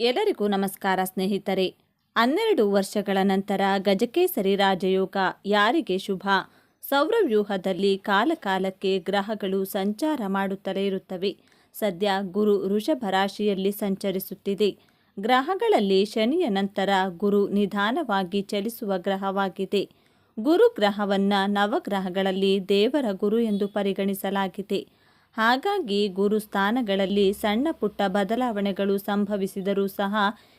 ಎಲ್ಲರಿಗೂ ನಮಸ್ಕಾರ ಸ್ನೇಹಿತರೆ. ಹನ್ನೆರಡು ವರ್ಷಗಳ ನಂತರ ಗಜಕೇಸರಿ ರಾಜಯೋಗ ಯಾರಿಗೆ ಶುಭ? ಸೌರವ್ಯೂಹದಲ್ಲಿ ಕಾಲಕಾಲಕ್ಕೆ ಗ್ರಹಗಳು ಸಂಚಾರ ಮಾಡುತ್ತಲೇ ಇರುತ್ತವೆ. ಸದ್ಯ ಗುರು ವೃಷಭ ರಾಶಿಯಲ್ಲಿ ಸಂಚರಿಸುತ್ತಿದೆ. ಗ್ರಹಗಳಲ್ಲಿ ಶನಿಯ ನಂತರ ಗುರು ನಿಧಾನವಾಗಿ ಚಲಿಸುವ ಗ್ರಹವಾಗಿದೆ. ಗುರು ಗ್ರಹವನ್ನು ನವಗ್ರಹಗಳಲ್ಲಿ ದೇವರ ಗುರು ಎಂದು ಪರಿಗಣಿಸಲಾಗಿದೆ. ಹಾಗಾಗಿ ಗುರು ಸ್ಥಾನಗಳಲ್ಲಿ ಸಣ್ಣ ಪುಟ್ಟ ಬದಲಾವಣೆಗಳು ಸಂಭವಿಸಿದರೂ ಸಹ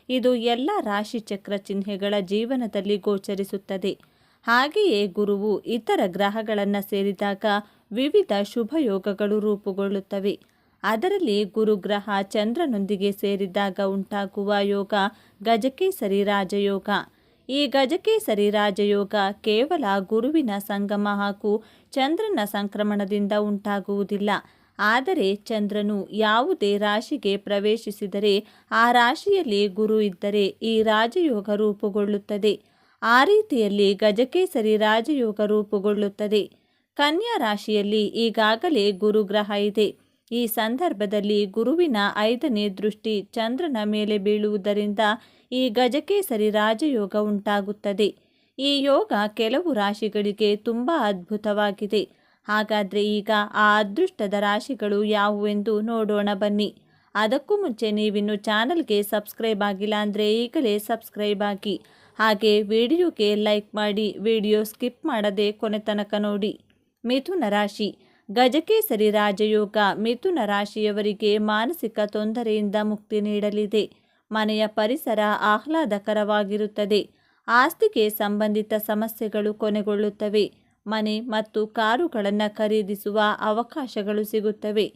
ಇದು ಎಲ್ಲ ರಾಶಿಚಕ್ರ ಚಿಹ್ನೆಗಳ ಜೀವನದಲ್ಲಿ ಗೋಚರಿಸುತ್ತದೆ. ಹಾಗೆಯೇ ಗುರುವು ಇತರ ಗ್ರಹಗಳನ್ನು ಸೇರಿದಾಗ ವಿವಿಧ ಶುಭಯೋಗಗಳು ರೂಪುಗೊಳ್ಳುತ್ತವೆ. ಅದರಲ್ಲಿ ಗುರುಗ್ರಹ ಚಂದ್ರನೊಂದಿಗೆ ಸೇರಿದಾಗ ಉಂಟಾಗುವ ಯೋಗ ಗಜಕೇಸರಿ ರಾಜಯೋಗ. ಈ ಗಜಕೇಸರಿ ರಾಜಯೋಗ ಕೇವಲ ಗುರುವಿನ ಸಂಗಮ ಹಾಗೂ ಚಂದ್ರನ ಸಂಕ್ರಮಣದಿಂದ ಉಂಟಾಗುವುದಿಲ್ಲ. ಆದರೆ ಚಂದ್ರನು ಯಾವುದೇ ರಾಶಿಗೆ ಪ್ರವೇಶಿಸಿದರೆ ಆ ರಾಶಿಯಲ್ಲಿ ಗುರು ಇದ್ದರೆ ಈ ರಾಜಯೋಗ ರೂಪುಗೊಳ್ಳುತ್ತದೆ. ಆ ರೀತಿಯಲ್ಲಿ ಗಜಕೇಸರಿ ರಾಜಯೋಗ ರೂಪುಗೊಳ್ಳುತ್ತದೆ. ಕನ್ಯಾ ರಾಶಿಯಲ್ಲಿ ಈಗಾಗಲೇ ಗುರುಗ್ರಹ ಇದೆ. ಈ ಸಂದರ್ಭದಲ್ಲಿ ಗುರುವಿನ ಐದನೇ ದೃಷ್ಟಿ ಚಂದ್ರನ ಮೇಲೆ ಬೀಳುವುದರಿಂದ ಈ ಗಜಕೇಸರಿ ರಾಜಯೋಗ ಉಂಟಾಗುತ್ತದೆ. ಈ ಯೋಗ ಕೆಲವು ರಾಶಿಗಳಿಗೆ ತುಂಬ ಅದ್ಭುತವಾಗಿದೆ. ಹಾಗಾದರೆ ಈಗ ಆ ಅದೃಷ್ಟದ ರಾಶಿಗಳು ಯಾವುವೆಂದು ನೋಡೋಣ ಬನ್ನಿ. ಅದಕ್ಕೂ ಮುಂಚೆ ನೀವಿನ್ನು ಚಾನಲ್ಗೆ ಸಬ್ಸ್ಕ್ರೈಬ್ ಆಗಿಲ್ಲ ಅಂದರೆ ಈಗಲೇ ಸಬ್ಸ್ಕ್ರೈಬ್ ಆಗಿ. ಹಾಗೆ ವಿಡಿಯೋಗೆ ಲೈಕ್ ಮಾಡಿ, ವಿಡಿಯೋ ಸ್ಕಿಪ್ ಮಾಡದೆ ಕೊನೆ ತನಕ ನೋಡಿ. ಮಿಥುನ ರಾಶಿ. ಗಜಕೇಸರಿ ರಾಜಯೋಗ ಮಿಥುನ ರಾಶಿಯವರಿಗೆ ಮಾನಸಿಕ ತೊಂದರೆಯಿಂದ ಮುಕ್ತಿ ನೀಡಲಿದೆ. ಮನೆಯ ಪರಿಸರ ಆಹ್ಲಾದಕರವಾಗಿರುತ್ತದೆ. ಆಸ್ತಿಗೆ ಸಂಬಂಧಿತ ಸಮಸ್ಯೆಗಳು ಕೊನೆಗೊಳ್ಳುತ್ತವೆ. ಮನೆ ಮತ್ತು ಕಾರುಗಳನ್ನು ಖರೀದಿಸುವ ಅವಕಾಶಗಳು ಸಿಗುತ್ತವೆ.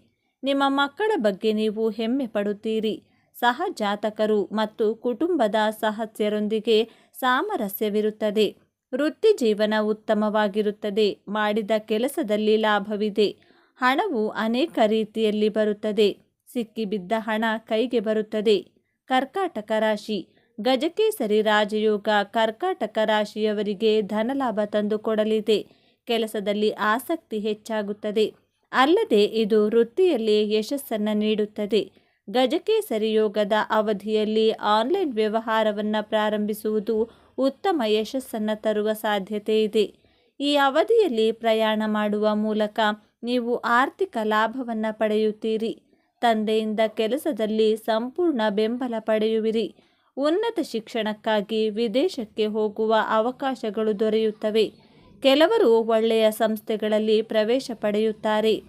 ನಿಮ್ಮ ಮಕ್ಕಳ ಬಗ್ಗೆ ನೀವು ಹೆಮ್ಮೆ ಪಡುತ್ತೀರಿ. ಸಹಜಾತಕರು ಮತ್ತು ಕುಟುಂಬದ ಸಹಸ್ಯರೊಂದಿಗೆ ಸಾಮರಸ್ಯವಿರುತ್ತದೆ. ವೃತ್ತಿ ಜೀವನ ಉತ್ತಮವಾಗಿರುತ್ತದೆ. ಮಾಡಿದ ಕೆಲಸದಲ್ಲಿ ಲಾಭವಿದೆ. ಹಣವು ಅನೇಕ ರೀತಿಯಲ್ಲಿ ಬರುತ್ತದೆ. ಸಿಕ್ಕಿಬಿದ್ದ ಹಣ ಕೈಗೆ ಬರುತ್ತದೆ. ಕರ್ಕಾಟಕ ರಾಶಿ. ಗಜಕೇಸರಿ ರಾಜಯೋಗ ಕರ್ಕಾಟಕ ರಾಶಿಯವರಿಗೆ ಧನಲಾಭ ತಂದುಕೊಡಲಿದೆ. ಕೆಲಸದಲ್ಲಿ ಆಸಕ್ತಿ ಹೆಚ್ಚಾಗುತ್ತದೆ. ಅಲ್ಲದೆ ಇದು ವೃತ್ತಿಯಲ್ಲಿ ಯಶಸ್ಸನ್ನು ನೀಡುತ್ತದೆ. ಗಜಕೇಸರಿ ಯೋಗದ ಅವಧಿಯಲ್ಲಿ ಆನ್ಲೈನ್ ವ್ಯವಹಾರವನ್ನು ಪ್ರಾರಂಭಿಸುವುದು ಉತ್ತಮ ಯಶಸ್ಸನ್ನು ತರುವ ಸಾಧ್ಯತೆ ಇದೆ. ಈ ಅವಧಿಯಲ್ಲಿ ಪ್ರಯಾಣ ಮಾಡುವ ಮೂಲಕ ನೀವು ಆರ್ಥಿಕ ಲಾಭವನ್ನು ಪಡೆಯುತ್ತೀರಿ. ತಂದೆಯಿಂದ ಕೆಲಸದಲ್ಲಿ ಸಂಪೂರ್ಣ ಬೆಂಬಲ ಪಡೆಯುವಿರಿ. ಉನ್ನತ ಶಿಕ್ಷಣಕ್ಕಾಗಿ ವಿದೇಶಕ್ಕೆ ಹೋಗುವ ಅವಕಾಶಗಳು ದೊರೆಯುತ್ತವೆ. ಕೆಲವರು ಒಳ್ಳೆಯ ಸಂಸ್ಥೆಗಳಲ್ಲಿ ಪ್ರವೇಶ ಪಡೆಯುತ್ತಾರೆ.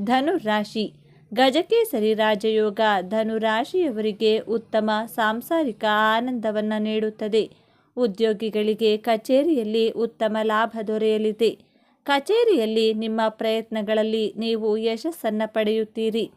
ಧನು ರಾಶಿ. ಗಜಕೇಸರಿ ರಾಜಯೋಗ ಧನು ರಾಶಿಯವರಿಗೆ ಉತ್ತಮ ಸಾಂಸಾರಿಕ ಆನಂದವನ್ನು ನೀಡುತ್ತದೆ. ಉದ್ಯೋಗಿಗಳಿಗೆ ಕಚೇರಿಯಲ್ಲಿ ಉತ್ತಮ ಲಾಭ ದೊರೆಯಲಿದೆ. ಕಚೇರಿಯಲ್ಲಿ ನಿಮ್ಮ ಪ್ರಯತ್ನಗಳಲ್ಲಿ ನೀವು ಯಶಸ್ಸನ್ನು ಪಡೆಯುತ್ತೀರಿ.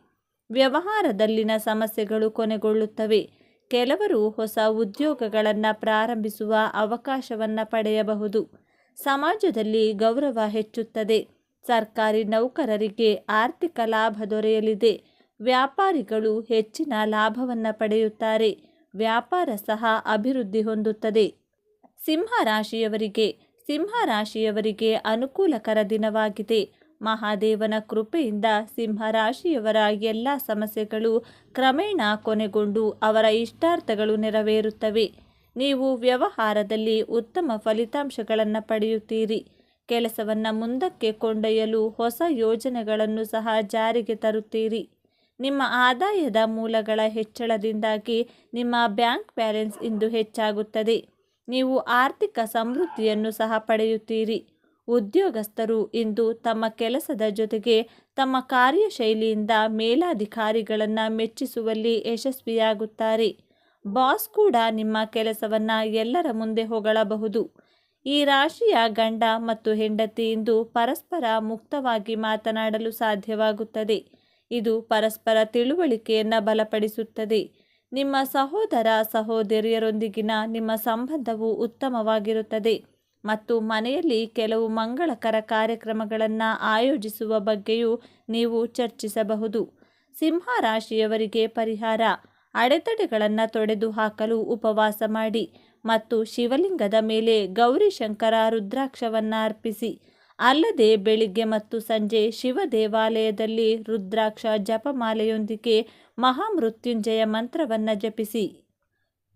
ವ್ಯವಹಾರದಲ್ಲಿನ ಸಮಸ್ಯೆಗಳು ಕೊನೆಗೊಳ್ಳುತ್ತವೆ. ಕೆಲವರು ಹೊಸ ಉದ್ಯೋಗಗಳನ್ನು ಪ್ರಾರಂಭಿಸುವ ಅವಕಾಶವನ್ನು ಪಡೆಯಬಹುದು. ಸಮಾಜದಲ್ಲಿ ಗೌರವ ಹೆಚ್ಚುತ್ತದೆ. ಸರ್ಕಾರಿ ನೌಕರರಿಗೆ ಆರ್ಥಿಕ ಲಾಭ ದೊರೆಯಲಿದೆ. ವ್ಯಾಪಾರಿಗಳು ಹೆಚ್ಚಿನ ಲಾಭವನ್ನು ಪಡೆಯುತ್ತಾರೆ. ವ್ಯಾಪಾರ ಸಹ ಅಭಿವೃದ್ಧಿ ಹೊಂದುತ್ತದೆ. ಸಿಂಹ ರಾಶಿಯವರಿಗೆ ಸಿಂಹ ರಾಶಿಯವರಿಗೆ ಅನುಕೂಲಕರ ದಿನವಾಗಿದೆ. ಮಹಾದೇವನ ಕೃಪೆಯಿಂದ ಸಿಂಹ ರಾಶಿಯವರ ಎಲ್ಲ ಸಮಸ್ಯೆಗಳು ಕ್ರಮೇಣ ಕೊನೆಗೊಂಡು ಅವರ ಇಷ್ಟಾರ್ಥಗಳು ನೆರವೇರುತ್ತವೆ. ನೀವು ವ್ಯವಹಾರದಲ್ಲಿ ಉತ್ತಮ ಫಲಿತಾಂಶಗಳನ್ನು ಪಡೆಯುತ್ತೀರಿ. ಕೆಲಸವನ್ನು ಮುಂದಕ್ಕೆ ಕೊಂಡೊಯ್ಯಲು ಹೊಸ ಯೋಜನೆಗಳನ್ನು ಸಹ ಜಾರಿಗೆ ತರುತ್ತೀರಿ. ನಿಮ್ಮ ಆದಾಯದ ಮೂಲಗಳ ಹೆಚ್ಚಳದಿಂದಾಗಿ ನಿಮ್ಮ ಬ್ಯಾಂಕ್ ಬ್ಯಾಲೆನ್ಸ್ ಇಂದು ಹೆಚ್ಚಾಗುತ್ತದೆ. ನೀವು ಆರ್ಥಿಕ ಸಮೃದ್ಧಿಯನ್ನು ಸಹ ಪಡೆಯುತ್ತೀರಿ. ಉದ್ಯೋಗಸ್ಥರು ಇಂದು ತಮ್ಮ ಕೆಲಸದ ಜೊತೆಗೆ ತಮ್ಮ ಕಾರ್ಯಶೈಲಿಯಿಂದ ಮೇಲಾಧಿಕಾರಿಗಳನ್ನು ಮೆಚ್ಚಿಸುವಲ್ಲಿ ಯಶಸ್ವಿಯಾಗುತ್ತಾರೆ. ಬಾಸ್ ಕೂಡ ನಿಮ್ಮ ಕೆಲಸವನ್ನು ಎಲ್ಲರ ಮುಂದೆ ಹೊಗಳಬಹುದು. ಈ ರಾಶಿಯ ಗಂಡ ಮತ್ತು ಹೆಂಡತಿ ಇಂದು ಪರಸ್ಪರ ಮುಕ್ತವಾಗಿ ಮಾತನಾಡಲು ಸಾಧ್ಯವಾಗುತ್ತದೆ. ಇದು ಪರಸ್ಪರ ತಿಳುವಳಿಕೆಯನ್ನು ಬಲಪಡಿಸುತ್ತದೆ. ನಿಮ್ಮ ಸಹೋದರ ಸಹೋದರಿಯರೊಂದಿಗಿನ ನಿಮ್ಮ ಸಂಬಂಧವು ಉತ್ತಮವಾಗಿರುತ್ತದೆ ಮತ್ತು ಮನೆಯಲ್ಲಿ ಕೆಲವು ಮಂಗಳಕರ ಕಾರ್ಯಕ್ರಮಗಳನ್ನು ಆಯೋಜಿಸುವ ಬಗ್ಗೆಯೂ ನೀವು ಚರ್ಚಿಸಬಹುದು. ಸಿಂಹ ರಾಶಿಯವರಿಗೆ ಪರಿಹಾರ. ಅಡೆತಡೆಗಳನ್ನು ತೊಡೆದು ಹಾಕಲು ಉಪವಾಸ ಮಾಡಿ ಮತ್ತು ಶಿವಲಿಂಗದ ಮೇಲೆ ಗೌರಿಶಂಕರ ರುದ್ರಾಕ್ಷವನ್ನು ಅರ್ಪಿಸಿ. ಅಲ್ಲದೆ ಬೆಳಿಗ್ಗೆ ಮತ್ತು ಸಂಜೆ ಶಿವ ದೇವಾಲಯದಲ್ಲಿ ರುದ್ರಾಕ್ಷ ಜಪಮಾಲೆಯೊಂದಿಗೆ ಮಹಾಮೃತ್ಯುಂಜಯ ಮಂತ್ರವನ್ನು ಜಪಿಸಿ.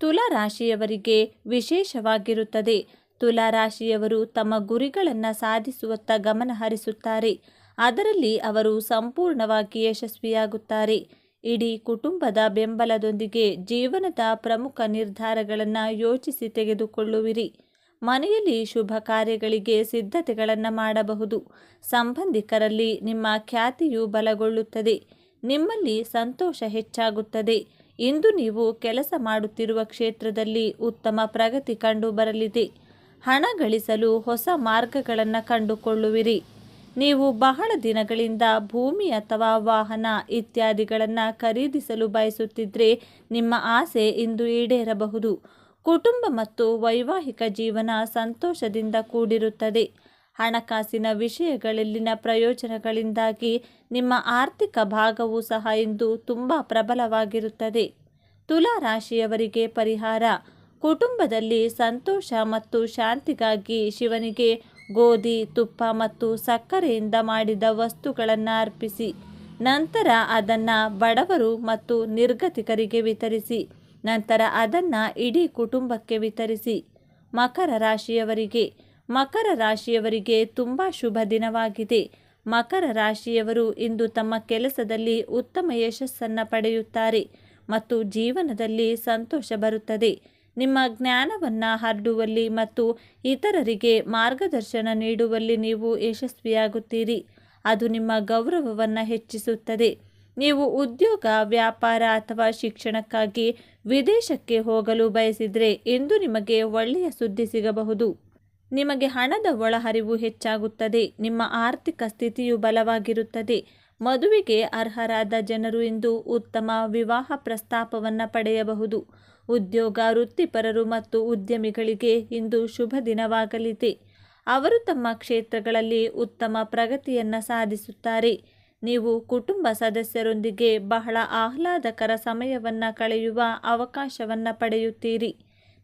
ತುಲಾ ರಾಶಿಯವರಿಗೆ ವಿಶೇಷವಾಗಿರುತ್ತದೆ. ತುಲಾ ರಾಶಿಯವರು ತಮ್ಮ ಗುರಿಗಳನ್ನು ಸಾಧಿಸುವತ್ತ ಗಮನ ಹರಿಸುತ್ತಾರೆ ಅದರಲ್ಲಿ ಅವರು ಸಂಪೂರ್ಣವಾಗಿ ಯಶಸ್ವಿಯಾಗುತ್ತಾರೆ. ಇಡೀ ಕುಟುಂಬದ ಬೆಂಬಲದೊಂದಿಗೆ ಜೀವನದ ಪ್ರಮುಖ ನಿರ್ಧಾರಗಳನ್ನು ಯೋಚಿಸಿ ತೆಗೆದುಕೊಳ್ಳುವಿರಿ. ಮನೆಯಲ್ಲಿ ಶುಭ ಕಾರ್ಯಗಳಿಗೆ ಸಿದ್ಧತೆಗಳನ್ನು ಮಾಡಬಹುದು. ಸಂಬಂಧಿಕರಲ್ಲಿ ನಿಮ್ಮ ಖ್ಯಾತಿಯು ಬಲಗೊಳ್ಳುತ್ತದೆ. ನಿಮ್ಮಲ್ಲಿ ಸಂತೋಷ ಹೆಚ್ಚಾಗುತ್ತದೆ. ಇಂದು ನೀವು ಕೆಲಸ ಮಾಡುತ್ತಿರುವ ಕ್ಷೇತ್ರದಲ್ಲಿ ಉತ್ತಮ ಪ್ರಗತಿ ಕಂಡುಬರಲಿದೆ. ಹಣ ಗಳಿಸಲು ಹೊಸ ಮಾರ್ಗಗಳನ್ನು ಕಂಡುಕೊಳ್ಳುವಿರಿ. ನೀವು ಬಹಳ ದಿನಗಳಿಂದ ಭೂಮಿ ಅಥವಾ ವಾಹನ ಇತ್ಯಾದಿಗಳನ್ನು ಖರೀದಿಸಲು ಬಯಸುತ್ತಿದ್ದರೆ ನಿಮ್ಮ ಆಸೆ ಇಂದು ಈಡೇರಬಹುದು. ಕುಟುಂಬ ಮತ್ತು ವೈವಾಹಿಕ ಜೀವನ ಸಂತೋಷದಿಂದ ಕೂಡಿರುತ್ತದೆ. ಹಣಕಾಸಿನ ವಿಷಯಗಳಲ್ಲಿನ ಪ್ರಯೋಜನಗಳಿಂದಾಗಿ ನಿಮ್ಮ ಆರ್ಥಿಕ ಭಾಗವೂ ಸಹ ಇಂದು ತುಂಬ ಪ್ರಬಲವಾಗಿರುತ್ತದೆ. ತುಲಾ ರಾಶಿಯವರಿಗೆ ಪರಿಹಾರ. ಕುಟುಂಬದಲ್ಲಿ ಸಂತೋಷ ಮತ್ತು ಶಾಂತಿಗಾಗಿ ಶಿವನಿಗೆ ಗೋಧಿ, ತುಪ್ಪ ಮತ್ತು ಸಕ್ಕರೆಯಿಂದ ಮಾಡಿದ ವಸ್ತುಗಳನ್ನು ಅರ್ಪಿಸಿ. ನಂತರ ಅದನ್ನು ಬಡವರು ಮತ್ತು ನಿರ್ಗತಿಕರಿಗೆ ವಿತರಿಸಿ. ನಂತರ ಅದನ್ನು ಇಡೀ ಕುಟುಂಬಕ್ಕೆ ವಿತರಿಸಿ. ಮಕರ ರಾಶಿಯವರಿಗೆ. ಮಕರ ರಾಶಿಯವರಿಗೆ ತುಂಬ ಶುಭ ದಿನವಾಗಿದೆ. ಮಕರ ರಾಶಿಯವರು ಇಂದು ತಮ್ಮ ಕೆಲಸದಲ್ಲಿ ಉತ್ತಮ ಯಶಸ್ಸನ್ನು ಪಡೆಯುತ್ತಾರೆ ಮತ್ತು ಜೀವನದಲ್ಲಿ ಸಂತೋಷ ಬರುತ್ತದೆ. ನಿಮ್ಮ ಜ್ಞಾನವನ್ನು ಹರಡುವಲ್ಲಿ ಮತ್ತು ಇತರರಿಗೆ ಮಾರ್ಗದರ್ಶನ ನೀಡುವಲ್ಲಿ ನೀವು ಯಶಸ್ವಿಯಾಗುತ್ತೀರಿ. ಅದು ನಿಮ್ಮ ಗೌರವವನ್ನು ಹೆಚ್ಚಿಸುತ್ತದೆ. ನೀವು ಉದ್ಯೋಗ, ವ್ಯಾಪಾರ ಅಥವಾ ಶಿಕ್ಷಣಕ್ಕಾಗಿ ವಿದೇಶಕ್ಕೆ ಹೋಗಲು ಬಯಸಿದರೆ ಎಂದು ನಿಮಗೆ ಒಳ್ಳೆಯ ಸುದ್ದಿ ಸಿಗಬಹುದು. ನಿಮಗೆ ಹಣದ ಒಳಹರಿವು ಹೆಚ್ಚಾಗುತ್ತದೆ. ನಿಮ್ಮ ಆರ್ಥಿಕ ಸ್ಥಿತಿಯು ಬಲವಾಗಿರುತ್ತದೆ. ಮದುವೆಗೆ ಅರ್ಹರಾದ ಜನರು ಇಂದು ಉತ್ತಮ ವಿವಾಹ ಪ್ರಸ್ತಾಪವನ್ನು ಪಡೆಯಬಹುದು. ಉದ್ಯೋಗ ವೃತ್ತಿಪರರು ಮತ್ತು ಉದ್ಯಮಿಗಳಿಗೆ ಇಂದು ಶುಭ ದಿನವಾಗಲಿದೆ. ಅವರು ತಮ್ಮ ಕ್ಷೇತ್ರಗಳಲ್ಲಿ ಉತ್ತಮ ಪ್ರಗತಿಯನ್ನು ಸಾಧಿಸುತ್ತಾರೆ. ನೀವು ಕುಟುಂಬ ಸದಸ್ಯರೊಂದಿಗೆ ಬಹಳ ಆಹ್ಲಾದಕರ ಸಮಯವನ್ನು ಕಳೆಯುವ ಅವಕಾಶವನ್ನು ಪಡೆಯುತ್ತೀರಿ.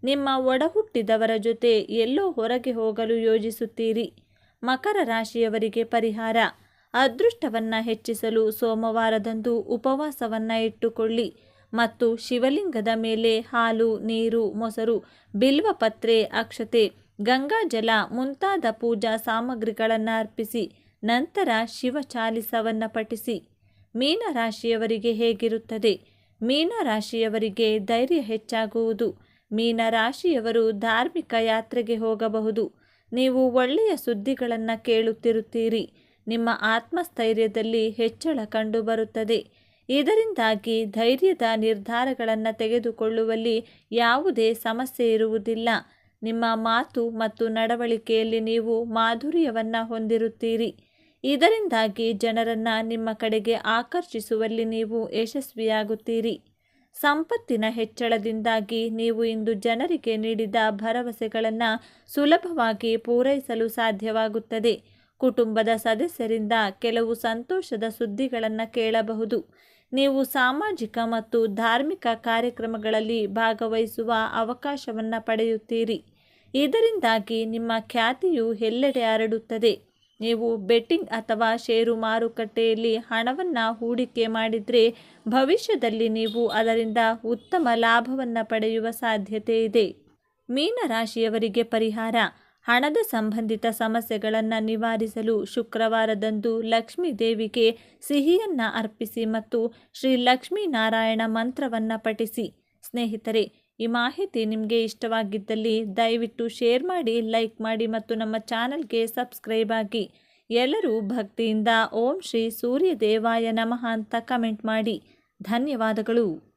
ನಿಮ್ಮ ಒಡಹುಟ್ಟಿದವರ ಜೊತೆ ಎಲ್ಲೋ ಹೊರಗೆ ಹೋಗಲು ಯೋಜಿಸುತ್ತೀರಿ. ಮಕರ ರಾಶಿಯವರಿಗೆ ಪರಿಹಾರ. ಅದೃಷ್ಟವನ್ನು ಹೆಚ್ಚಿಸಲು ಸೋಮವಾರದಂದು ಉಪವಾಸವನ್ನು ಇಟ್ಟುಕೊಳ್ಳಿ. ಮತ್ತು ಶಿವಲಿಂಗದ ಮೇಲೆ ಹಾಲು, ನೀರು, ಮೊಸರು ಬಿಲ್ವಪತ್ರೆ ಅಕ್ಷತೆ ಗಂಗಾಜಲ ಮುಂತಾದ ಪೂಜಾ ಸಾಮಗ್ರಿಗಳನ್ನು ಅರ್ಪಿಸಿ, ನಂತರ ಶಿವ ಚಾಲಿಸವನ್ನು ಪಠಿಸಿ. ಮೀನರಾಶಿಯವರಿಗೆ ಹೇಗಿರುತ್ತದೆ? ಮೀನರಾಶಿಯವರಿಗೆ ಧೈರ್ಯ ಹೆಚ್ಚಾಗುವುದು. ಮೀನರಾಶಿಯವರು ಧಾರ್ಮಿಕ ಯಾತ್ರೆಗೆ ಹೋಗಬಹುದು. ನೀವು ಒಳ್ಳೆಯ ಸುದ್ದಿಗಳನ್ನು ಕೇಳುತ್ತಿರುತ್ತೀರಿ. ನಿಮ್ಮ ಆತ್ಮಸ್ಥೈರ್ಯದಲ್ಲಿ ಹೆಚ್ಚಳ ಕಂಡುಬರುತ್ತದೆ. ಇದರಿಂದಾಗಿ ಧೈರ್ಯದ ನಿರ್ಧಾರಗಳನ್ನು ತೆಗೆದುಕೊಳ್ಳುವಲ್ಲಿ ಯಾವುದೇ ಸಮಸ್ಯೆ ಇರುವುದಿಲ್ಲ. ನಿಮ್ಮ ಮಾತು ಮತ್ತು ನಡವಳಿಕೆಯಲ್ಲಿ ನೀವು ಮಾಧುರ್ಯವನ್ನು ಹೊಂದಿರುತ್ತೀರಿ. ಇದರಿಂದಾಗಿ ಜನರನ್ನು ನಿಮ್ಮ ಕಡೆಗೆ ಆಕರ್ಷಿಸುವಲ್ಲಿ ನೀವು ಯಶಸ್ವಿಯಾಗುತ್ತೀರಿ. ಸಂಪತ್ತಿನ ಹೆಚ್ಚಳದಿಂದಾಗಿ ನೀವು ಇಂದು ಜನರಿಗೆ ನೀಡಿದ ಭರವಸೆಗಳನ್ನು ಸುಲಭವಾಗಿ ಪೂರೈಸಲು ಸಾಧ್ಯವಾಗುತ್ತದೆ. ಕುಟುಂಬದ ಸದಸ್ಯರಿಂದ ಕೆಲವು ಸಂತೋಷದ ಸುದ್ದಿಗಳನ್ನು ಕೇಳಬಹುದು. ನೀವು ಸಾಮಾಜಿಕ ಮತ್ತು ಧಾರ್ಮಿಕ ಕಾರ್ಯಕ್ರಮಗಳಲ್ಲಿ ಭಾಗವಹಿಸುವ ಅವಕಾಶವನ್ನು ಪಡೆಯುತ್ತೀರಿ. ಇದರಿಂದಾಗಿ ನಿಮ್ಮ ಖ್ಯಾತಿಯು ಎಲ್ಲೆಡೆ ಹರಡುತ್ತದೆ. ನೀವು ಬೆಟ್ಟಿಂಗ್ ಅಥವಾ ಷೇರು ಮಾರುಕಟ್ಟೆಯಲ್ಲಿ ಹಣವನ್ನು ಹೂಡಿಕೆ ಮಾಡಿದರೆ ಭವಿಷ್ಯದಲ್ಲಿ ನೀವು ಅದರಿಂದ ಉತ್ತಮ ಲಾಭವನ್ನು ಪಡೆಯುವ ಸಾಧ್ಯತೆ ಇದೆ. ಮೀನರಾಶಿಯವರಿಗೆ ಪರಿಹಾರ. ಹಣದ ಸಂಬಂಧಿತ ಸಮಸ್ಯೆಗಳನ್ನು ನಿವಾರಿಸಲು ಶುಕ್ರವಾರದಂದು ಲಕ್ಷ್ಮೀ ದೇವಿಗೆ ಸಿಹಿಯನ್ನು ಅರ್ಪಿಸಿ ಮತ್ತು ಶ್ರೀ ಲಕ್ಷ್ಮೀನಾರಾಯಣ ಮಂತ್ರವನ್ನು ಪಠಿಸಿ. ಸ್ನೇಹಿತರೆ, ಈ ಮಾಹಿತಿ ನಿಮಗೆ ಇಷ್ಟವಾಗಿದ್ದಲ್ಲಿ ದಯವಿಟ್ಟು ಶೇರ್ ಮಾಡಿ, ಲೈಕ್ ಮಾಡಿ ಮತ್ತು ನಮ್ಮ ಚಾನಲ್ಗೆ ಸಬ್ಸ್ಕ್ರೈಬ್ ಆಗಿ. ಎಲ್ಲರೂ ಭಕ್ತಿಯಿಂದ ಓಂ ಶ್ರೀ ಸೂರ್ಯ ದೇವಾಯ ನಮಃ ಅಂತ ಕಮೆಂಟ್ ಮಾಡಿ. ಧನ್ಯವಾದಗಳು.